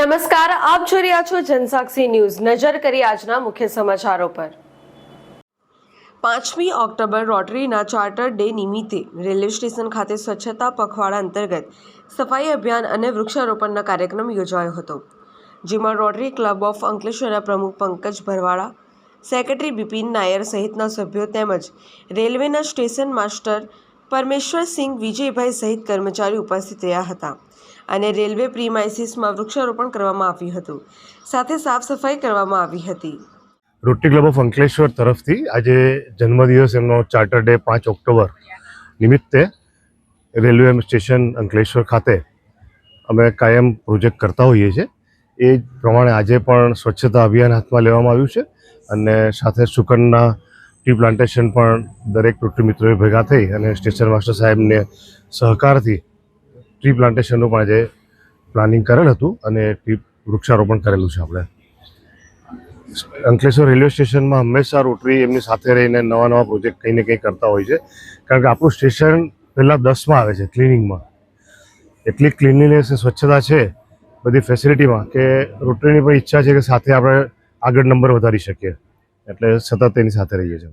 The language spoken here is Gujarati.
નમસ્કાર, આપ જોઈ રહ્યા છો જનસાક્ષી ન્યૂઝ. નજર કરી આજના મુખ્ય સમાચારો પર. પાંચમી ઓક્ટોબર રોટરીના ચાર્ટર ડે નિમિત્તે રેલવે સ્ટેશન ખાતે સ્વચ્છતા પખવાડા અંતર્ગત સફાઈ અભિયાન અને વૃક્ષારોપણનો કાર્યક્રમ યોજાયો હતો, જેમાં રોટરી ક્લબ ઓફ અંકલેશ્વરના પ્રમુખ પંકજ ભરવાડા, સેક્રેટરી બિપિન નાયર સહિતના સભ્યો તેમજ રેલવેના સ્ટેશન માસ્ટર પરમેશ્વરસિંહ વિજયભાઈ સહિત કર્મચારી ઉપસ્થિત રહ્યા હતા અને રેલવે પ્રીમાઇસીસમાં વૃક્ષારોપણ કરવામાં આવ્યું હતું. સાથે સાફ સફાઈ કરવામાં આવી હતી. રોટરી ક્લબ ઓફ અંકલેશ્વર તરફથી આજે જન્મદિવસ એમનો ચાર્ટર ડે પાંચ ઓક્ટોબર નિમિત્તે રેલવે સ્ટેશન અંકલેશ્વર ખાતે અમે કાયમ પ્રોજેક્ટ કરતા હોઈએ છીએ. એ પ્રમાણે આજે પણ સ્વચ્છતા અભિયાન હાથમાં લેવામાં આવ્યું છે અને સાથે સુકનના ટી પ્લાન્ટેશન પણ દરેક રોટરી મિત્રોએ ભેગા થઈ અને સ્ટેશન માસ્ટર સાહેબને સહકારથી ટ્રી પ્લાન્ટેશનનું પણ આજે પ્લાનિંગ કરેલ હતું અને ટ્રી વૃક્ષારોપણ કરેલું છે આપણે. અંકલેશ્વર રેલવે સ્ટેશનમાં હંમેશા રોટરી એમની સાથે રહીને નવા નવા પ્રોજેક્ટ કંઈ ને કંઈ કરતા હોય છે. કારણ કે આપણું સ્ટેશન પહેલાં દસમાં આવે છે, ક્લિનિંગમાં. એટલી ક્લિનલીનેસ અને સ્વચ્છતા છે બધી ફેસિલિટીમાં કે રોટરીની પણ ઈચ્છા છે કે સાથે આપણે આગળ નંબર વધારી શકીએ. એટલે સતત એની સાથે રહીએ છીએ